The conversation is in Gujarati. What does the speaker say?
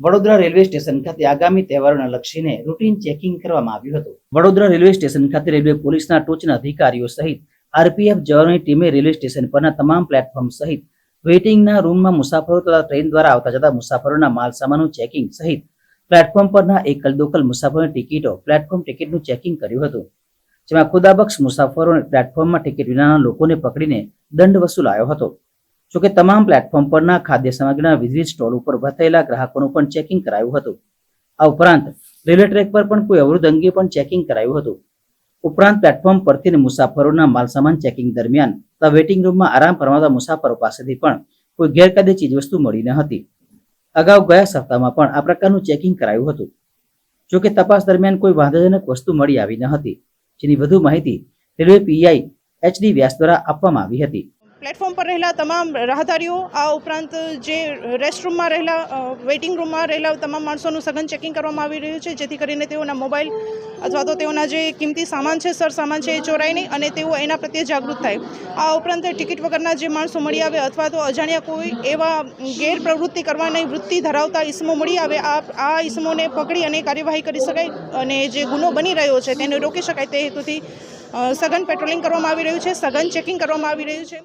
વડોદરા રેલવે સ્ટેશન ખાતે આગામી તહેવારોને લક્ષીને રૂટીન ચેકિંગ કરવામાં આવ્યું હતું. વડોદરા રેલવે સ્ટેશન ખાતે રેલવે પોલીસના ટોચના અધિકારીઓ સહિત આરપીએફ જવાનોની ટીમે રેલવે સ્ટેશન પરના તમામ પ્લેટફોર્મ સહિત વેઇટિંગના રૂમમાં મુસાફરો તથા ટ્રેન દ્વારા આવતા જતા મુસાફરોના માલ સામાનનું ચેકિંગ સહિત પ્લેટફોર્મ પરના એકલ દોકલ મુસાફરોની ટિકિટો, પ્લેટફોર્મ ટિકિટનું ચેકિંગ કર્યું હતું. જેમાં ખુદાબક્ષ મુસાફરોને પ્લેટફોર્મમાં ટિકિટ વિનાના લોકોને પકડીને દંડ વસૂલાયો હતો. જોકે તમામ પ્લેટફોર્મ પરના ખાદ્ય સામગ્રીના વિવિધ સ્ટોલ ઉપર વથેલા ગ્રાહકોનું પણ ચેકિંગ કરાયું હતું. આ ઉપરાંત રેલવે ટ્રેક પર પણ કોઈ અવરોધ અંગે પણ ચેકિંગ કરાયું હતું. ઉપરાંત પ્લેટફોર્મ પરથી મુસાફરોના માલસામાન ચેકિંગ દરમિયાન તથા વેટિંગ રૂમમાં આરામ ફરમાતા મુસાફરો પાસેથી પણ કોઈ ગેરકાયદે ચીજવસ્તુ મળી ન હતી. અગાઉ ગયા સપ્તાહમાં પણ આ પ્રકારનું ચેકિંગ કરાયું હતું. જોકે તપાસ દરમિયાન કોઈ વાંધાજનક વસ્તુ મળી આવી ન હતી, જેની વધુ માહિતી રેલવે પીઆઈ એચડી વ્યાસ દ્વારા આપવામાં આવી હતી. પ્લેટફોર્મ પર રહેલા તમામ રાહદારીઓ, આ ઉપરાંત જે રેસ્ટરૂમમાં રહેલા વેઇટિંગ રૂમમાં રહેલા તમામ માણસોનું સઘન ચેકિંગ કરવામાં આવી રહ્યું છે, જેથી કરીને તેઓના મોબાઈલ અથવા તો તેઓના જે કિંમતી સામાન છે સર સામાન છે એ ચોરાય નહીં અને તેઓ એના પ્રત્યે જાગૃત થાય. આ ઉપરાંત ટિકિટ વગરના જે માણસો મળી આવે અથવા તો અજાણ્યા કોઈ એવા ગેરપ્રવૃત્તિ કરવાની વૃત્તિ ધરાવતા ઈસમો મળી આવે, આ આ ઇસમોને પકડી અને કાર્યવાહી કરી શકાય અને જે ગુનો બની રહ્યો છે તેને રોકી શકાય તે હેતુથી સઘન પેટ્રોલિંગ કરવામાં આવી રહ્યું છે, સઘન ચેકિંગ કરવામાં આવી રહ્યું છે.